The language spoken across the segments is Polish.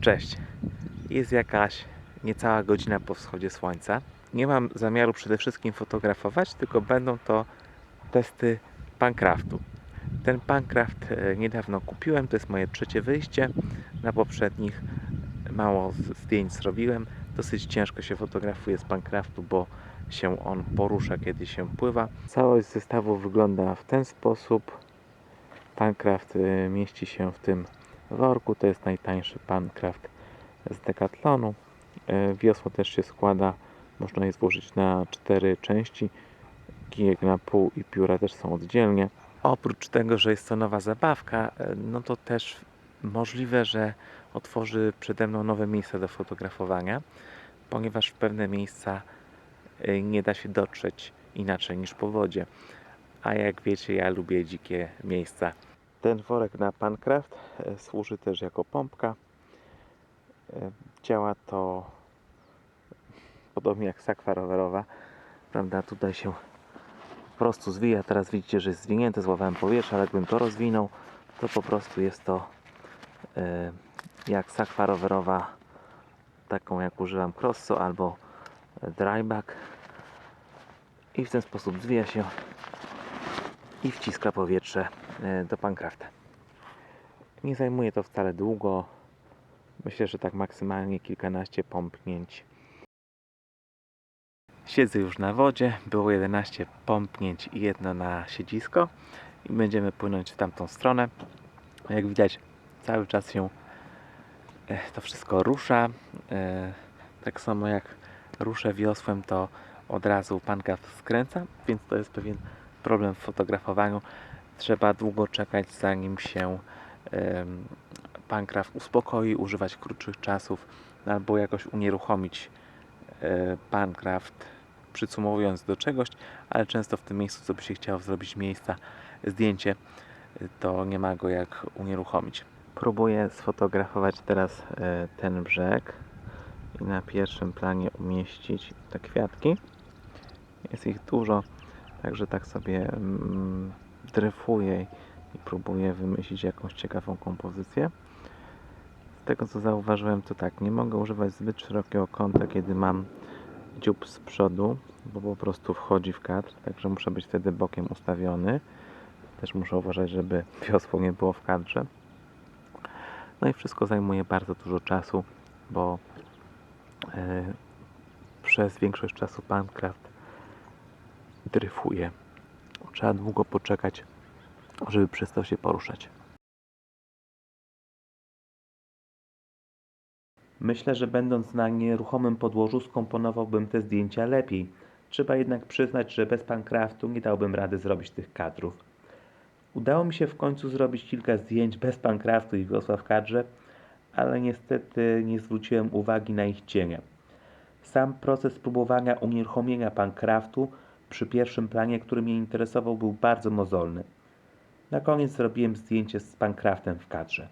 Cześć. Jest jakaś niecała godzina po wschodzie słońca. Nie mam zamiaru przede wszystkim fotografować, tylko będą to testy Pancraftu. Ten Pancraft e, niedawno kupiłem, to jest moje trzecie wyjście. Na poprzednich mało zdjęć zrobiłem. Dosyć ciężko się fotografuje z Pancraftu, bo się on porusza, kiedy się pływa. Całość zestawu wygląda w ten sposób. Pancraft e, mieści się w tym worku. To jest najtańszy Pancraft z Decathlonu. E, Wiosło też się składa. Można je złożyć na cztery części. Kijek na pół i pióra też są oddzielnie. Oprócz tego, że jest to nowa zabawka, e, no to też możliwe, że otworzy przede mną nowe miejsca do fotografowania, ponieważ w pewne miejsca e, nie da się dotrzeć inaczej niż po wodzie. A jak wiecie, ja lubię dzikie miejsca. Ten worek na Pancraft e, służy też jako pompka. E, Działa to podobnie jak sakwa rowerowa. Prawda, tutaj się po prostu zwija. Teraz widzicie, że jest zwinięte, złapałem powietrze, ale jakbym to rozwinął, to po prostu jest to e, jak sakwa rowerowa, taką jak używam Crosso albo Dryback. I w ten sposób zwija się i wciska powietrze e, do Pancrafta. Nie zajmuje to wcale długo. Myślę, że tak maksymalnie kilkanaście pompnięć. Siedzę już na wodzie. Było 11 pompnięć i jedno na siedzisko. I będziemy płynąć w tamtą stronę. Jak widać, cały czas się e, to wszystko rusza. E, Tak samo jak ruszę wiosłem, to od razu Pancraft skręca, więc to jest pewien problem w fotografowaniu. Trzeba długo czekać, zanim się em, Pancraft uspokoi, używać krótszych czasów albo jakoś unieruchomić e, Pancraft, przycumowując do czegoś, ale często w tym miejscu, co by się chciało zrobić miejsca, zdjęcie, to nie ma go jak unieruchomić. Próbuję sfotografować teraz e, ten brzeg i na pierwszym planie umieścić te kwiatki. Jest ich dużo, także tak sobie mm, dryfuję i próbuję wymyślić jakąś ciekawą kompozycję. Z tego co zauważyłem, to tak, nie mogę używać zbyt szerokiego kąta, kiedy mam dziób z przodu, bo po prostu wchodzi w kadr, także muszę być wtedy bokiem ustawiony. Też muszę uważać, żeby wiosło nie było w kadrze. No i wszystko zajmuje bardzo dużo czasu, bo e, przez większość czasu Pancraft dryfuje. Trzeba długo poczekać, żeby przestał się poruszać. Myślę, że będąc na nieruchomym podłożu skomponowałbym te zdjęcia lepiej. Trzeba jednak przyznać, że bez Pancraftu nie dałbym rady zrobić tych kadrów. Udało mi się w końcu zrobić kilka zdjęć bez Pancraftu i wiosła w kadrze, ale niestety nie zwróciłem uwagi na ich cienie. Sam proces próbowania unieruchomienia Pancraftu przy pierwszym planie, który mnie interesował, był bardzo mozolny. Na koniec zrobiłem zdjęcie z Pancraftem w kadrze.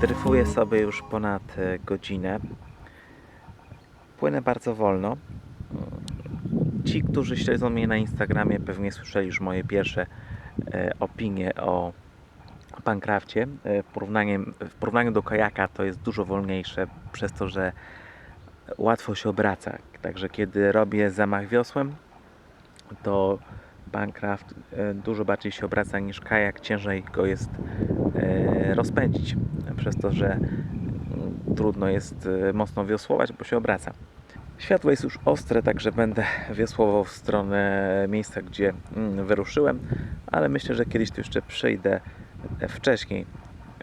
Dryfuję sobie już ponad e, godzinę. Płynę bardzo wolno. Ci, którzy śledzą mnie na Instagramie, pewnie słyszeli już moje pierwsze e, opinie o Pancrafcie. E, w, w porównaniu do kajaka to jest dużo wolniejsze, przez to, że łatwo się obraca. Także kiedy robię zamach wiosłem, to Bancraft dużo bardziej się obraca niż kajak, ciężej go jest rozpędzić, przez to, że mm, trudno jest e, mocno wiosłować, bo się obraca. Światło jest już ostre, także będę wiosłował w stronę miejsca, gdzie mm, wyruszyłem, ale myślę, że kiedyś tu jeszcze przyjdę e, wcześniej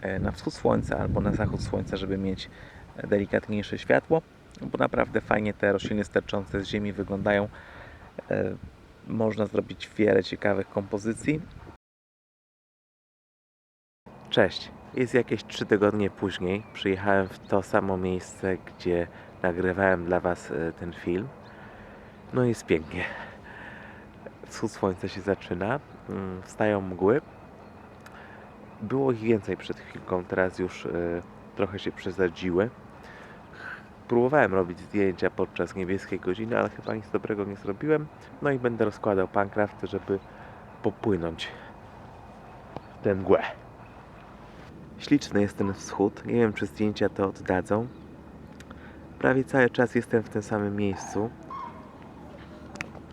e, na wschód słońca albo na zachód słońca, żeby mieć e, delikatniejsze światło, bo naprawdę fajnie te rośliny sterczące z ziemi wyglądają. Można zrobić wiele ciekawych kompozycji. Cześć. Jest jakieś 3 tygodnie później. Przyjechałem w to samo miejsce, gdzie nagrywałem dla Was e, ten film. No jest pięknie. Wschód słońca się zaczyna. mm, Wstają mgły. Było ich więcej przed chwilką, teraz już e, trochę się przesadziły. Próbowałem robić zdjęcia podczas niebieskiej godziny, ale chyba nic dobrego nie zrobiłem. No i będę rozkładał pancraft, żeby popłynąć w tę mgłę. Śliczny jest ten wschód. Nie wiem, czy zdjęcia to oddadzą. Prawie cały czas jestem w tym samym miejscu.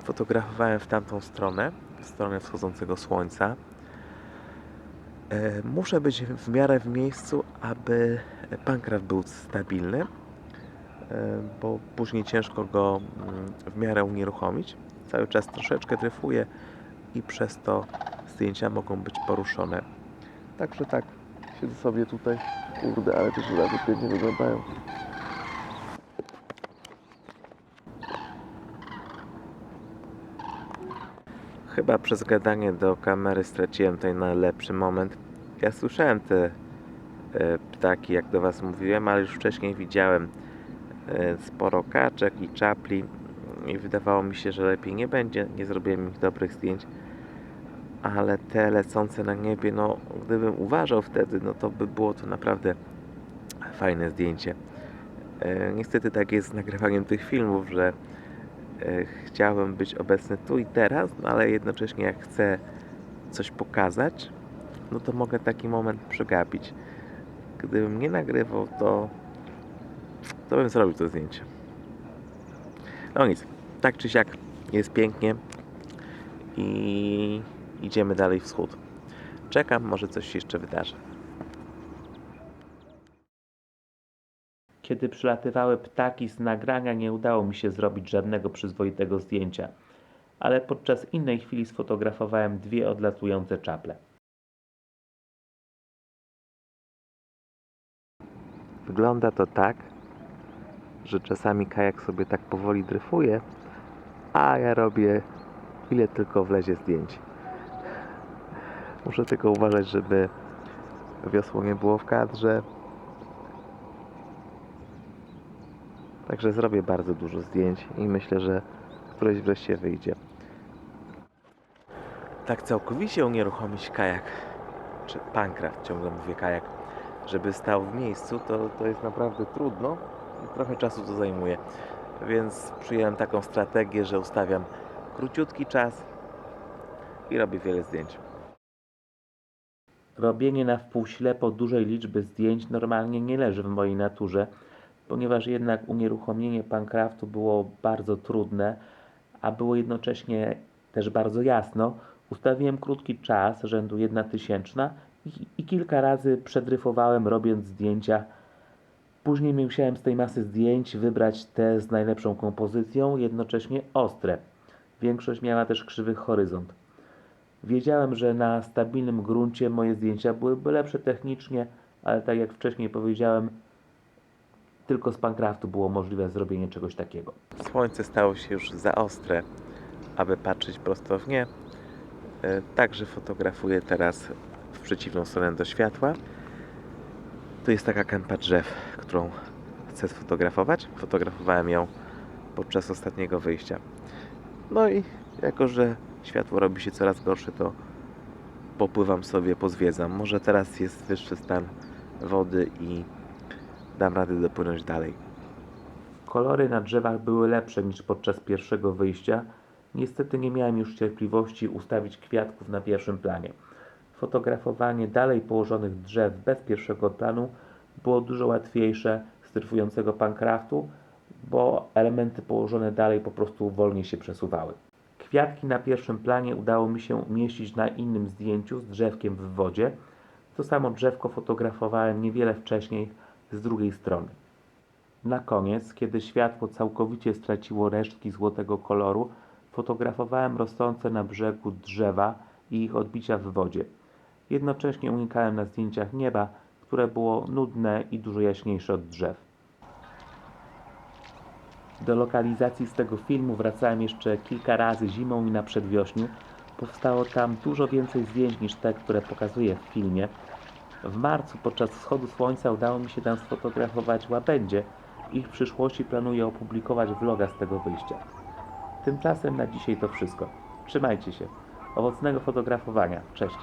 Fotografowałem w tamtą stronę, w stronę wschodzącego słońca. E, Muszę być w miarę w miejscu, aby pankraft był stabilny, e, bo później ciężko go mm, w miarę unieruchomić. Cały czas troszeczkę dryfuje i przez to zdjęcia mogą być poruszone. Także tak, siedzę sobie tutaj. Kurde, ale te żurawy pięknie wyglądają. Chyba przez gadanie do kamery straciłem ten najlepszy moment. Ja słyszałem te e, ptaki, jak do Was mówiłem, ale już wcześniej widziałem e, sporo kaczek i czapli i wydawało mi się, że lepiej nie będzie. Nie zrobiłem ich dobrych zdjęć, ale te lecące na niebie, no gdybym uważał wtedy, no to by było to naprawdę fajne zdjęcie. E, niestety tak jest z nagrywaniem tych filmów, że e, być obecny tu i teraz, no ale jednocześnie jak chcę coś pokazać, no to mogę taki moment przegapić. Gdybym nie nagrywał, to, to bym zrobił to zdjęcie. No nic, tak czy siak jest pięknie i idziemy dalej wschód. Czekam, może coś się jeszcze wydarzy. Kiedy przylatywały ptaki z nagrania, nie udało mi się zrobić żadnego przyzwoitego zdjęcia, ale podczas innej chwili sfotografowałem dwie odlatujące czaple. Wygląda to tak, że czasami kajak sobie tak powoli dryfuje, a ja robię ile tylko wlezie zdjęć. Muszę tylko uważać, żeby wiosło nie było w kadrze. Także zrobię bardzo dużo zdjęć i myślę, że któreś wreszcie wyjdzie. Tak całkowicie unieruchomić kajak, czy pankraft, ciągle mówię kajak, żeby stał w miejscu, to, to jest naprawdę trudno i trochę czasu to zajmuje. Więc przyjąłem taką strategię, że ustawiam króciutki czas i robię wiele zdjęć. Robienie na wpół ślepo dużej liczby zdjęć normalnie nie leży w mojej naturze, ponieważ jednak unieruchomienie pankraftu było bardzo trudne, a było jednocześnie też bardzo jasno. Ustawiłem krótki czas, rzędu 1 tysięczna i, i kilka razy przedryfowałem robiąc zdjęcia. Później musiałem z tej masy zdjęć wybrać te z najlepszą kompozycją, jednocześnie ostre. Większość miała też krzywy horyzont. Wiedziałem, że na stabilnym gruncie moje zdjęcia byłyby lepsze technicznie, ale tak jak wcześniej powiedziałem, tylko z pankraftu było możliwe zrobienie czegoś takiego. Słońce stało się już za ostre, aby patrzeć prosto w nie. E, Także fotografuję teraz w przeciwną stronę do światła. Tu jest taka kępa drzew, którą chcę sfotografować. Fotografowałem ją podczas ostatniego wyjścia. No i jako, że światło robi się coraz gorsze, to popływam sobie, pozwiedzam. Może teraz jest wyższy stan wody i dam radę dopłynąć dalej. Kolory na drzewach były lepsze niż podczas pierwszego wyjścia. Niestety nie miałem już cierpliwości ustawić kwiatków na pierwszym planie. Fotografowanie dalej położonych drzew bez pierwszego planu było dużo łatwiejsze z dryfującego pankraftu, bo elementy położone dalej po prostu wolniej się przesuwały. Kwiatki na pierwszym planie udało mi się umieścić na innym zdjęciu z drzewkiem w wodzie. To samo drzewko fotografowałem niewiele wcześniej z drugiej strony. Na koniec, kiedy światło całkowicie straciło resztki złotego koloru, fotografowałem rosnące na brzegu drzewa i ich odbicia w wodzie. Jednocześnie unikałem na zdjęciach nieba, które było nudne i dużo jaśniejsze od drzew. Do lokalizacji z tego filmu wracałem jeszcze kilka razy zimą i na przedwiośniu. Powstało tam dużo więcej zdjęć niż te, które pokazuję w filmie. W marcu podczas wschodu słońca udało mi się tam sfotografować łabędzie i w przyszłości planuję opublikować vloga z tego wyjścia. Tymczasem na dzisiaj to wszystko. Trzymajcie się. Owocnego fotografowania. Cześć.